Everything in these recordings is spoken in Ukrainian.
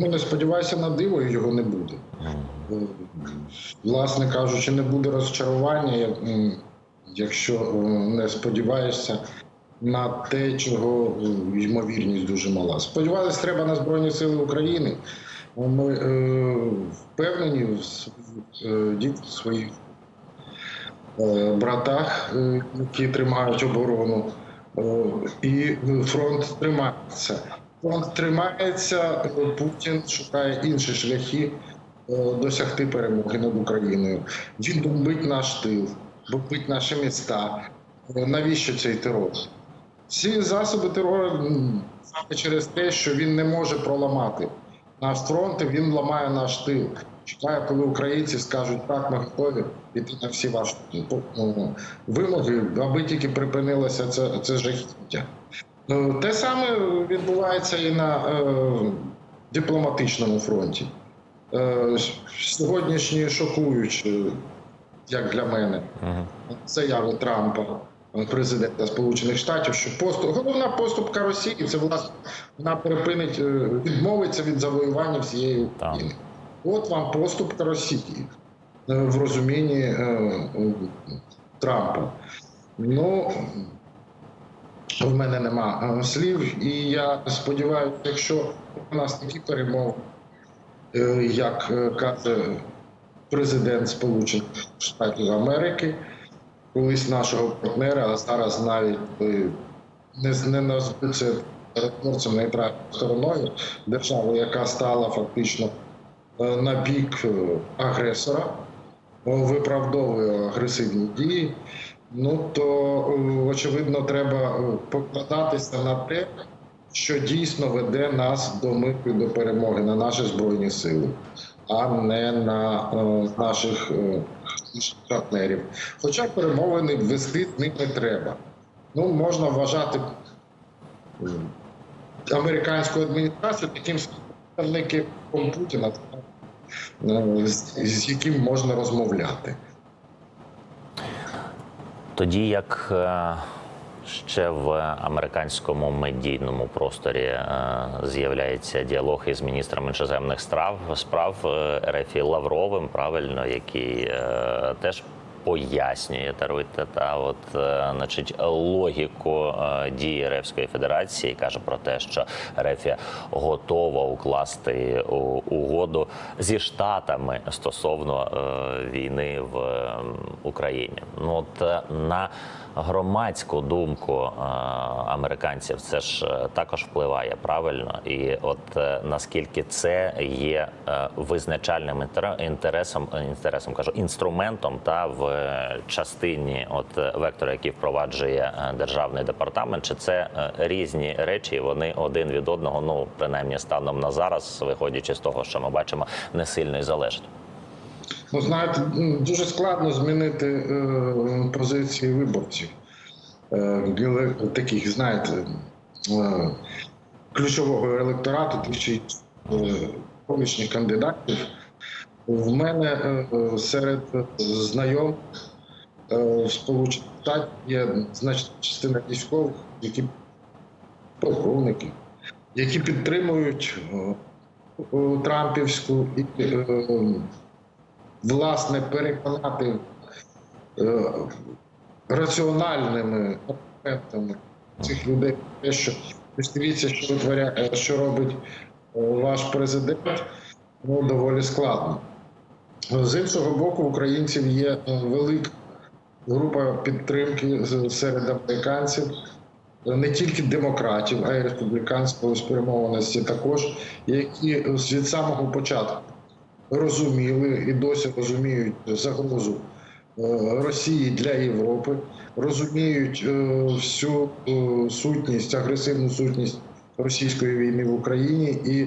Ну, не сподівайся на диво, його не буде. Е, Власне кажучи, не буде розчарування, якщо е, не сподіваєшся на те, чого е, ймовірність дуже мала. Сподіватися треба на Збройні Сили України. Ми е, впевнені в своїх, е, братах, які тримають оборону, Е, і фронт тримається. Фронт тримається, е, Путін шукає інші шляхи е, досягти перемоги над Україною. Він бомбить наш тил, бомбить наші міста. Е, Навіщо цей терор? Ці засоби терору саме через те, що він не може проламати наш фронт, він ламає наш тил. Чекає, коли українці скажуть, так, ми готові піти на всі ваші ну, вимоги, аби тільки припинилося це, це жахіття. Ну, Те саме відбувається і на е, дипломатичному фронті. Е, сьогоднішні шокуючі, як для мене, заяви Трампа, президента Сполучених Штатів, що поступ, головна поступка Росії це власне вона перепинить, е, відмовиться від завоювання всієї України. От вам поступка Росії е, в розумінні е, е, Трампа. Ну в мене нема е, слів, і я сподіваюся, якщо у нас такі перемови, е, як е, каже президент Сполучених Штатів Америки, колись нашого партнера, а зараз навіть не, не назву це перетворцем нейтральною стороною, державу, яка стала фактично на бік агресора, виправдовує агресивні дії. Ну то е, очевидно, треба е, покладатися на те, що дійсно веде нас до миру до перемоги на наші збройні сили, а не на е, наших е, партнерів. Хоча перемовини вести з ними треба. Ну можна вважати е, американську адміністрацію таким представником Путіна, з яким можна розмовляти. Тоді як е, ще в американському медійному просторі е, з'являється діалог із міністром іноземних справ справ е, Рефі Лавровим, правильно, який теж. Пояснює даруйте та от е, значить логіку е, дії Ревської Федерації каже про те, що Рефія готова укласти угоду зі штатами стосовно е, війни в е, Україні. Ну от е, на громадську думку е, американців це ж е, також впливає правильно, і от е, наскільки це є е, визначальним інтересом, е, інтересом кажу інструментом та в е, частині от вектора, який впроваджує е, державний департамент, чи це е, різні речі, вони один від одного, ну принаймні станом на зараз, виходячи з того, що ми бачимо, не сильно і залежать. Ну, знаєте, дуже складно змінити е, позиції виборців. Е, таких, знаєте, е, ключового електорату, тих чи е, колишніх кандидатів. В мене е, серед знайомих е, в Сполучених є значна частина військових, які полковники, які підтримують е, Трампівську і власне переконати раціональними аргументами цих людей те, що дивіться, що витворяє, що робить ваш президент, ну доволі складно. З іншого боку, українців є е, велика група підтримки серед американців, не тільки демократів, а й республіканської спрямованості також, які від самого початку розуміли і досі розуміють загрозу е, Росії для Європи, розуміють е, всю сутність, агресивну сутність російської війни в Україні і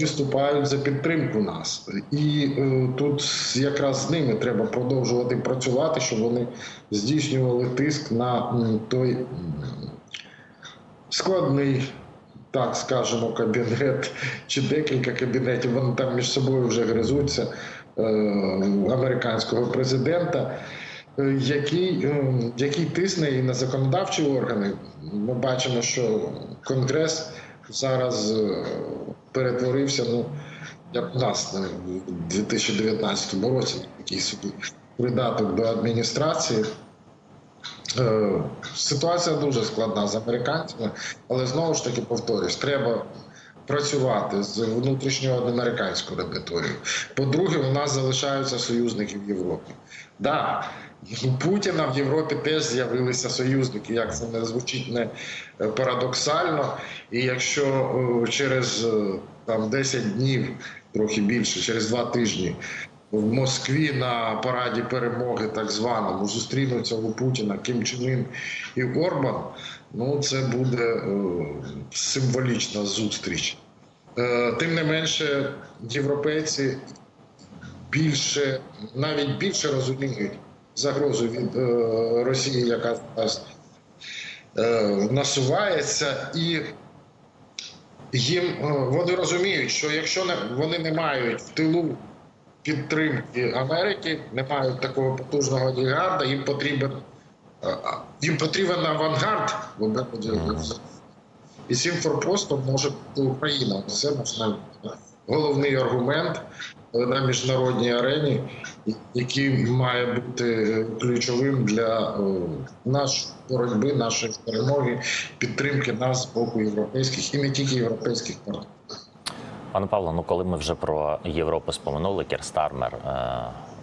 виступають за підтримку нас. І е, тут якраз з ними треба продовжувати працювати, щоб вони здійснювали тиск на той складний так скажемо, кабінет чи декілька кабінетів, вони там між собою вже гризуться е, американського президента, е, який, е, який тисне і на законодавчі органи. Ми бачимо, що Конгрес зараз е, перетворився, ну, як у нас у 2019 році, який собі придаток до адміністрації. Е, Ситуація дуже складна з американцями, але знову ж таки повторюсь, треба працювати з внутрішньою американською аудиторією. По-друге, у нас залишаються союзники в Європі. Да, у Путіна в Європі теж з'явилися союзники, як це не звучить не е, парадоксально. І якщо е, через е, там 10 днів, трохи більше, через два тижні. В Москві на параді перемоги, так званому, зустрінуться у Путіна Ким Чен Ін і Орбан. Ну, це буде е, символічна зустріч. Е, тим не менше, європейці більше, навіть більше розуміють загрозу від е, Росії, яка насувається, і їм вони розуміють, що якщо вони не мають в тилу підтримки Америки, не мають такого потужного гіганта, їм потрібен е, їм потрібен авангард в обороні. І цим форпостом може бути Україна. Це наш головний аргумент е, на міжнародній арені, який має бути ключовим для е, нашої боротьби, нашої перемоги, підтримки нас з боку європейських і не тільки європейських партнерів. Пане Павло, ну коли ми вже про Європу споминули, Кір Стармер, е,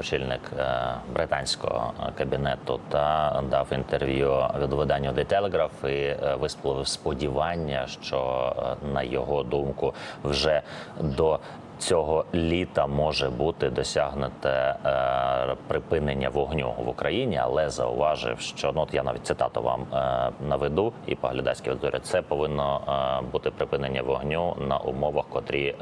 очільник е, британського кабінету, та дав інтерв'ю від виданню The Telegraph і е, висловив сподівання, що на його думку вже до Цього літа може бути досягнуте е, припинення вогню в Україні, але зауважив, що ну от я навіть цитату вам е, наведу і по глядацькій аудиторії, це повинно е, бути припинення вогню на умовах, котрі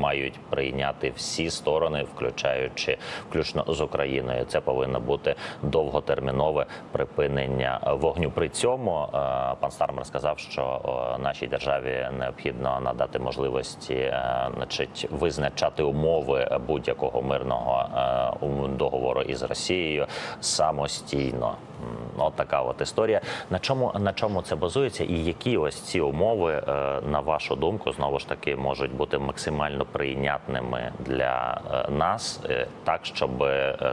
мають прийняти всі сторони, включаючи включно з Україною. Це повинно бути довготермінове припинення вогню. При цьому пан Стармер сказав, що нашій державі необхідно надати можливості, значить, визначати умови будь-якого мирного е, договору із Росією самостійно. От така от історія. На чому на чому це базується, і які ось ці умови, е, на вашу думку, знову ж таки можуть бути максимально прийнятними для е, нас, так щоб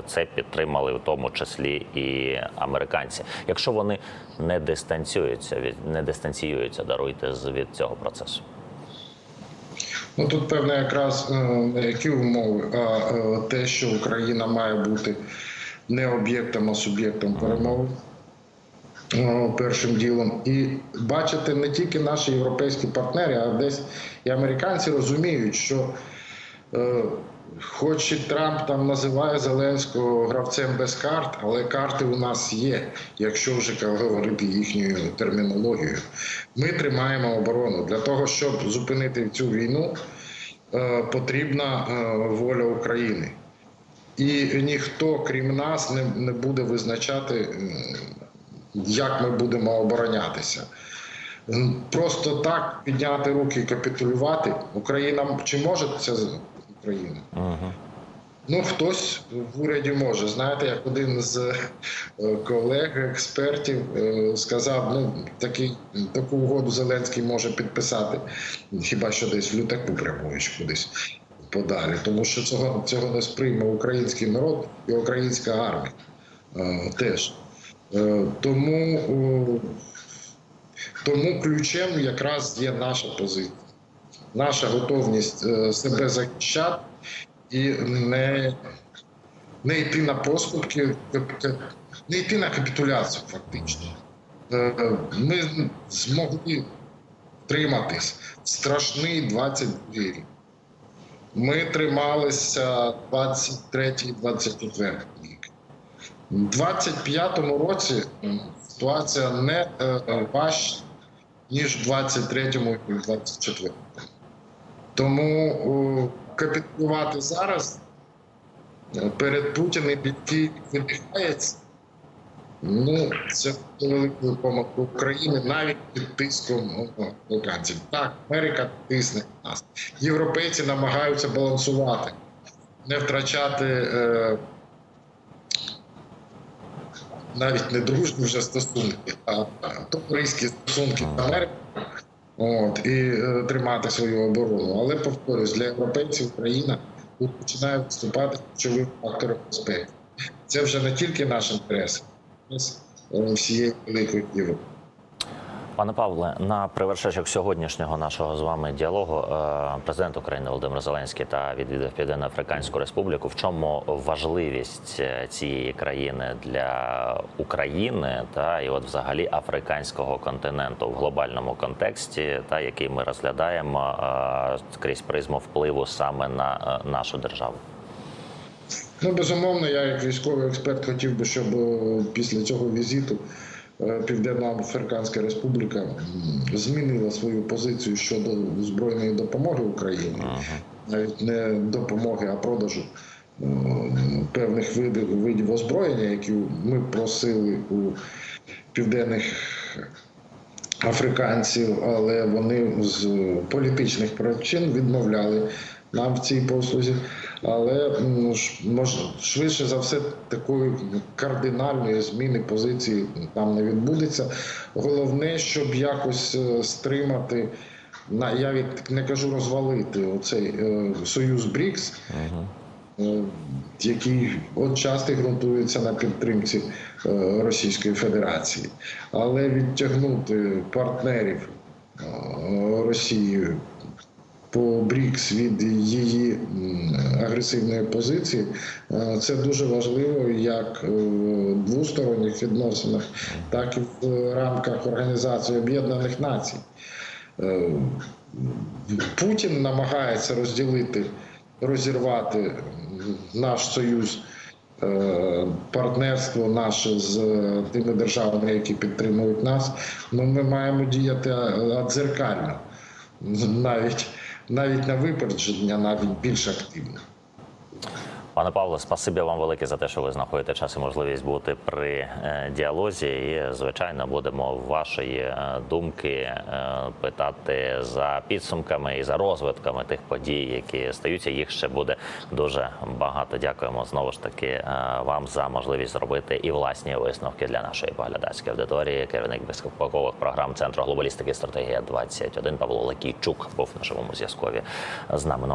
це підтримали в тому числі і американці, якщо вони не дистанціюються від не дистанціюються, даруйте від цього процесу. Ну тут певно якраз е, які умови, а е, те, що Україна має бути не об'єктом, а суб'єктом перемови. е, Першим ділом, і бачити не тільки наші європейські партнери, а десь і американці розуміють, що хоч і Трамп там називає Зеленського гравцем без карт, але карти у нас є, якщо вже говорити їхньою термінологією. Ми тримаємо оборону для того, щоб зупинити цю війну, е, потрібна е, воля України. І ніхто, крім нас, не буде визначати, як ми будемо оборонятися. Просто так підняти руки і капітулювати. Україна чи може це Україна? Угу. Ну, хтось в уряді може. Знаєте, як один з е, колег, експертів е, сказав, ну такий таку угоду Зеленський може підписати, хіба що десь в лютаку прямуючи кудись подалі, тому що цього цього не сприйме український народ і українська армія е, теж. Е, Тому, тому ключем якраз є наша позиція, наша готовність е, себе захищати і не, не йти на поступки, не йти на капітуляцію, фактично. Е, Ми змогли втриматись в страшний 22 рік. Ми трималися 23-24 рік. У 25-му році ситуація не е, важча, ніж в 23-му і 24-му. Тому капітулювати зараз е, перед Путіним, який видихається, ну це великою помилкою України навіть під тиском американців. Так, Америка тисне нас. Європейці намагаються балансувати, не втрачати е, навіть не дружні вже стосунки, а, а товариські стосунки з Америкою. От, і е, тримати свою оборону. Але повторюсь, для європейців Україна тут починає виступати ключовим фактором безпеки. Це вже не тільки наш інтерес, а е, всієї великої Європи. Пане Павле, на привершечок сьогоднішнього нашого з вами діалогу е, президент України Володимир Зеленський та відвідав Південно-Африканську Республіку. В чому важливість е, цієї країни для України та і от взагалі африканського континенту в глобальному контексті, та який ми розглядаємо е, крізь призму впливу саме на нашу державу? Ну, безумовно, я як військовий експерт хотів би, щоб після цього візиту Південно-Африканська Республіка змінила свою позицію щодо збройної допомоги Україні, навіть не допомоги, а продажу е, певних видів, видів озброєння, які ми просили у південних африканців, але вони з політичних причин відмовляли нам в цій послузі. Але швидше за все такої кардинальної зміни позиції там не відбудеться. Головне, щоб якось е, стримати. На я від не кажу розвалити оцей е, союз БРІКС, е, який от часто ґрунтується на підтримці е, Російської Федерації, але відтягнути партнерів е, Росії по БРІКС від її агресивної позиції, е, це дуже важливо як е, в двосторонніх відносинах, так і в рамках Організації Об'єднаних Націй. Е, Путін намагається розділити, розірвати наш союз, партнерство наше з тими державами, які підтримують нас. Ну ми маємо діяти дзеркально, навіть навіть на випередження, навіть більш активно. Пане Павло, спасибі вам велике за те, що ви знаходите час і можливість бути при е, діалозі. І звичайно, будемо вашої е, думки е, питати за підсумками і за розвитками тих подій, які стаються. Їх ще буде дуже багато. Дякуємо знову ж таки вам за можливість зробити і власні висновки для нашої поглядацької аудиторії. Керівник безпекових програм Центру глобалістики і стратегія 21 Павло Лакійчук був на живому зв'язкові з нами.